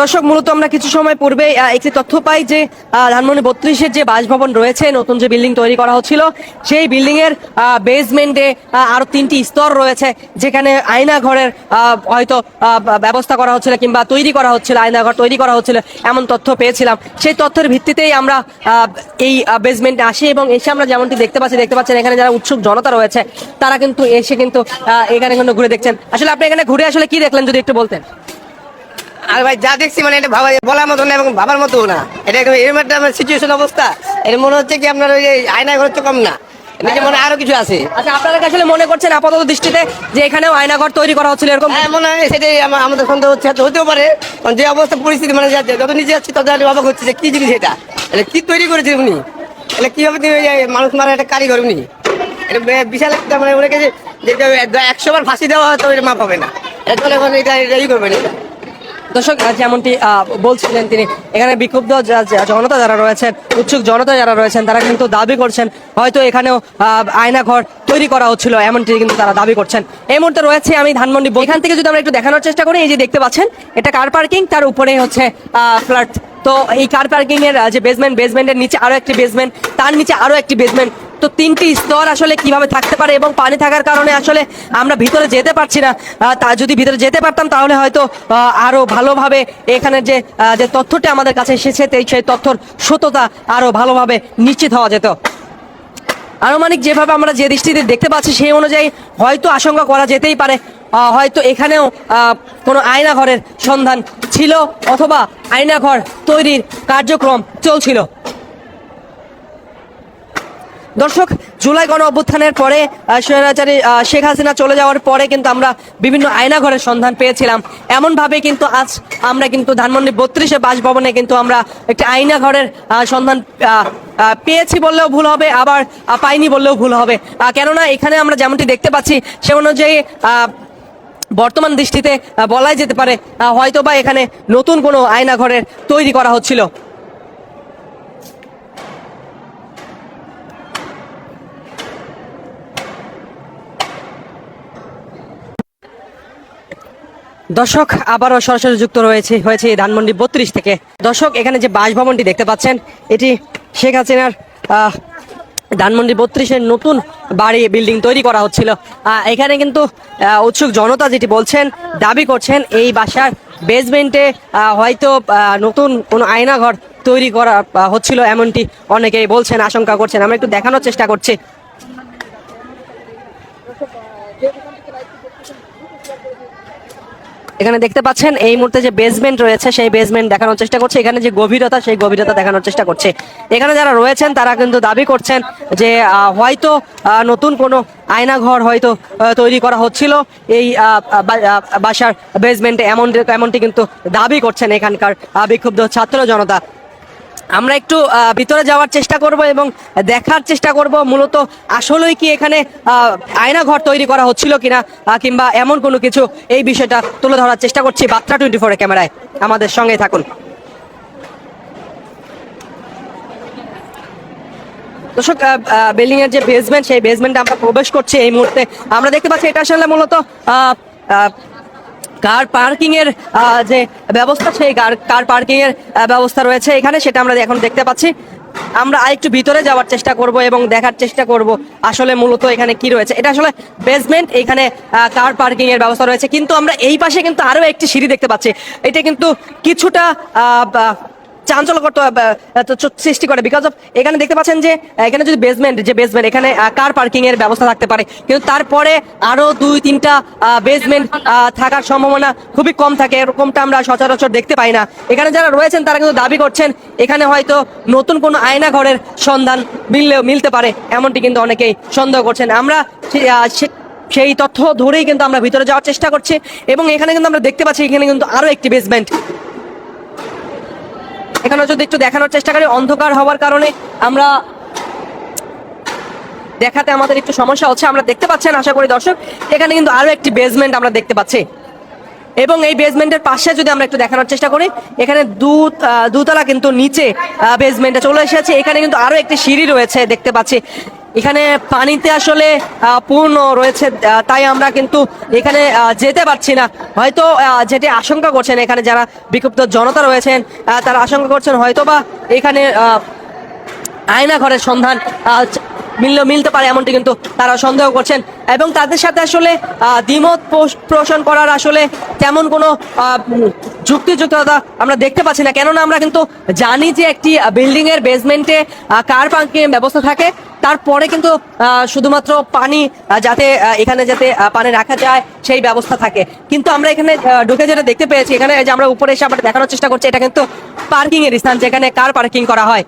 দর্শক, মূলত আমরা কিছু সময় পূর্বে একটি তথ্য পাই যে ধানমন্ডি বত্রিশের যে বাসভবন রয়েছে, নতুন যে বিল্ডিং তৈরি করা হচ্ছিল, সেই বিল্ডিং এর বেসমেন্টে আরও তিনটি স্তর রয়েছে, যেখানে আয়না ঘরের হয়তো ব্যবস্থা করা হচ্ছিল কিংবা তৈরি করা হচ্ছিল আয়না ঘর তৈরি করা হচ্ছিল, এমন তথ্য পেয়েছিলাম। সেই তথ্যের ভিত্তিতেই আমরা এই বেসমেন্টে আসি এবং এসে আমরা যেমনটি দেখতে পাচ্ছি, দেখতে পাচ্ছেন এখানে যারা উৎসুক জনতা রয়েছে, তারা কিন্তু এসে কিন্তু এখানে কিন্তু ঘুরে দেখছেন। আসলে আপনি এখানে ঘুরে আসলে কি দেখলেন, যদি একটু বলতেন? আর ভাই যা দেখছি মানে এটা ভাবা বলার মতো না এবং ভাবার মতো না। এটা একদম এরকম একটা সিচুয়েশন অবস্থা। এটা মনে হচ্ছে কি আপনার ওই আয়না ঘর তো কম না। এটা মনে আরও কিছু আছে। আচ্ছা আপনারা কি আসলে মনে করছেন আপাতত দৃষ্টিতে যে এখানেও আয়নাঘর তৈরি করা হচ্ছিল এরকম? হ্যাঁ মনে হয় সেটাই আমাদের সন্দেহ হচ্ছে। হতেও পারে। কারণ যে অবস্থা পরিস্থিতি মানে যত নিচে যাচ্ছে তত আমি অবাক হচ্ছে যে কি জিনিস এটা? এটা কি তৈরি করেছে উনি? এটা কীভাবে মানুষ মারা একটা কারিগর উনি? এটা বিশাল একটা মানে ওনাকে যে যে একশো বার ফাঁসি দেওয়া হয়তো এটা মাপ হবে না। এটা এখন এটা এটা ই করবেন এটা দর্শক যেমনটি বলছিলেন তিনি, এখানে বিক্ষুব্ধ জনতা যারা রয়েছেন, উৎসুক জনতা যারা রয়েছেন, তারা কিন্তু দাবি করছেন, হয়তো এখানেও আয়নাঘর তৈরি করা হচ্ছিল, এমনটি কিন্তু তারা দাবি করছেন। এই মুহূর্তে রয়েছে আমি ধানমন্ডি, এখান থেকে যদি আমরা একটু দেখানোর চেষ্টা করি, এই যে দেখতে পাচ্ছেন, এটা কার পার্কিং তার উপরে হচ্ছে ফ্ল্যাট তো এই কার পার্কিং এর যে বেসমেন্ট বেসমেন্টের নিচে আরও একটি বেসমেন্ট তার নিচে আরও একটি বেসমেন্ট তো তিনটি স্তর আসলে কীভাবে থাকতে পারে এবং পানি থাকার কারণে আসলে আমরা ভিতরে যেতে পারছি না। তা যদি ভিতরে যেতে পারতাম তাহলে হয়তো আহ, আরও ভালোভাবে এখানে যে যে তথ্যটি আমাদের কাছে এসেছে সেই তথ্যর সত্যতা আরও ভালোভাবে নিশ্চিত হওয়া যেত। আনুমানিক যেভাবে আমরা যে দৃষ্টিতে দেখতে পাচ্ছি সেই অনুযায়ী হয়তো আশঙ্কা করা যেতেই পারে। হয়তো এখানেও কোনো আয়না ঘরের সন্ধান ছিল অথবা আয়না ঘর তৈরির কার্যক্রম চলছিল। দর্শক, জুলাই গণ অভ্যুত্থানের পরে স্বৈরাচারী শেখ হাসিনা চলে যাওয়ার পরে কিন্তু আমরা বিভিন্ন আয়নাঘরের সন্ধান পেয়েছিলাম। এমনভাবে কিন্তু আজ আমরা কিন্তু ধানমন্ডি বত্রিশে বাসভবনে কিন্তু আমরা একটি আয়নাঘরের সন্ধান পেয়েছি বললেও ভুল হবে, আবার পাইনি বললেও ভুল হবে। কেননা এখানে আমরা যেমনটি দেখতে পাচ্ছি সে অনুযায়ী বর্তমান দৃষ্টিতে বলাই যেতে পারে হয়তোবা এখানে নতুন কোনো আয়নাঘরের তৈরি করা হচ্ছিল। দর্শক আবারও সরাসরি যুক্ত রয়েছে, হয়েছে ধানমন্ডি বত্রিশ থেকে। দর্শক, এখানে যে বাসভবনটি দেখতে পাচ্ছেন, এটি শেখ হাসিনার ধানমন্ডি বত্রিশের নতুন বাড়ি, বিল্ডিং তৈরি করা হচ্ছিল। এখানে কিন্তু উৎসুক জনতা যেটি বলছেন, দাবি করছেন এই বাসার বেসমেন্টে হয়তো নতুন কোনো আয়নাঘর তৈরি করা হচ্ছিল এমনটি অনেকেই বলছেন, আশঙ্কা করছেন। আমরা একটু দেখানোর চেষ্টা করছি। এখানে দেখতে পাচ্ছেন, এই মুহূর্তে যে বেসমেন্ট রয়েছে, সেই বেসমেন্ট দেখানোর চেষ্টা করছে। এখানে যে গভীরতা, সেই গভীরতা দেখানোর চেষ্টা করছে। এখানে যারা রয়েছেন, তারা কিন্তু দাবি করছেন যে হয়তো নতুন কোনো আয়নাঘর হয়তো তৈরি করা হচ্ছিল। এই বাসার বেসমেন্টে এমন, এমনটি কিন্তু দাবি করছেন এখানকার বিক্ষুব্ধ ছাত্র জনতা। আমরা একটু ভিতরে যাওয়ার চেষ্টা করব এবং দেখার চেষ্টা করব মূলত আসলেই কি এখানে আয়না ঘর তৈরি করা হচ্ছিল কিনা কিংবা এমন কোনো কিছু এই বিষয়টা তুলে ধরার চেষ্টা করছি বার্তা টোয়েন্টি ফোর ক্যামেরায়। আমাদের সঙ্গে থাকুন। দর্শক বিল্ডিং এর যে বেসমেন্ট সেই বেসমেন্টে আমরা প্রবেশ করছি এই মুহূর্তে। আমরা দেখতে পাচ্ছি এটা আসলে মূলত কার পার্কিং এর যে ব্যবস্থা, সেই কার- পার্কিং এর ব্যবস্থা রয়েছে এখানে, সেটা আমরা এখন দেখতে পাচ্ছি। আমরা আরেকটু ভিতরে যাওয়ার চেষ্টা করব এবং দেখার চেষ্টা করব আসলে মূলত এখানে কি রয়েছে। এটা আসলে বেসমেন্ট এখানে কার পার্কিং এর ব্যবস্থা রয়েছে। কিন্তু আমরা এই পাশে কিন্তু আরও একটি সিঁড়ি দেখতে পাচ্ছি। এটা কিন্তু কিছুটা আহ, বা- চাঞ্চল্যকর তো, আহ, তো চ- সৃষ্টি করে। বিকজ অফ এখানে দেখতে পাচ্ছেন যে এখানে যদি বেসমেন্ট যে বেসমেন্ট এখানে কার পার্কিং এর ব্যবস্থা থাকতে পারে। কিন্তু তারপরে আরও দুই তিনটা বেসমেন্ট থাকার সম্ভাবনা খুবই কম থাকে। এরকমটা আমরা সচরাচর দেখতে পাই না। এখানে যারা রয়েছেন তারা কিন্তু দাবি করছেন এখানে হয়তো নতুন কোনো আয়না ঘরের সন্ধান মিললেও মিলতে পারে। এমনটি কিন্তু অনেকেই সন্দেহ করছেন। আমরা সেই তথ্য ধরেই কিন্তু আমরা ভিতরে যাওয়ার চেষ্টা করছি। এবং এখানে কিন্তু আমরা দেখতে পাচ্ছি এখানে কিন্তু আরও একটি বেসমেন্ট এখানে যদি একটু দেখানোর চেষ্টা করি। অন্ধকার হওয়ার কারণে আমরা দেখাতে আমাদের একটু সমস্যা হচ্ছে। আমরা দেখতে পাচ্ছেন, আশা করি দর্শক, এখানে কিন্তু আরও একটি বেসমেন্ট আমরা দেখতে পাচ্ছি। এবং এই বেসমেন্টের পাশে যদি আমরা একটু দেখানোর চেষ্টা করি, এখানে দু দুতলা কিন্তু নিচে বেসমেন্টে চলে এসেছে। এখানে কিন্তু আরও একটি সিঁড়ি রয়েছে দেখতে পাচ্ছি। এখানে পানিতে আসলে পূর্ণ রয়েছে তাই আমরা কিন্তু এখানে যেতে পারছি না। হয়তো যেটি আশঙ্কা করছেন এখানে যারা বিক্ষুব্ধ জনতা রয়েছেন তারা আশঙ্কা করছেন হয়তো বা এখানে আয়না ঘরের সন্ধান মিললে মিলতে পারে এমনটি কিন্তু তারা সন্দেহ করছেন। এবং তাদের সাথে আসলে দ্বিমত পোষ- পোষণ করার আসলে তেমন কোনো যুক্তিযুক্ততা আমরা দেখতে পাচ্ছি না। কেননা আমরা কিন্তু জানি যে একটি বিল্ডিং এর বেসমেন্টে কার পার্কিং ব্যবস্থা থাকে। তারপরে কিন্তু শুধুমাত্র পানি যাতে এখানে যাতে পানি রাখা যায়, সেই ব্যবস্থা থাকে। কিন্তু আমরা এখানে ঢুকে যেটা দেখতে পেয়েছি, এখানে যে আমরা উপরে এসে আবার দেখানোর চেষ্টা করছি, এটা কিন্তু পার্কিং এর স্থান যেখানে কার পার্কিং করা হয়।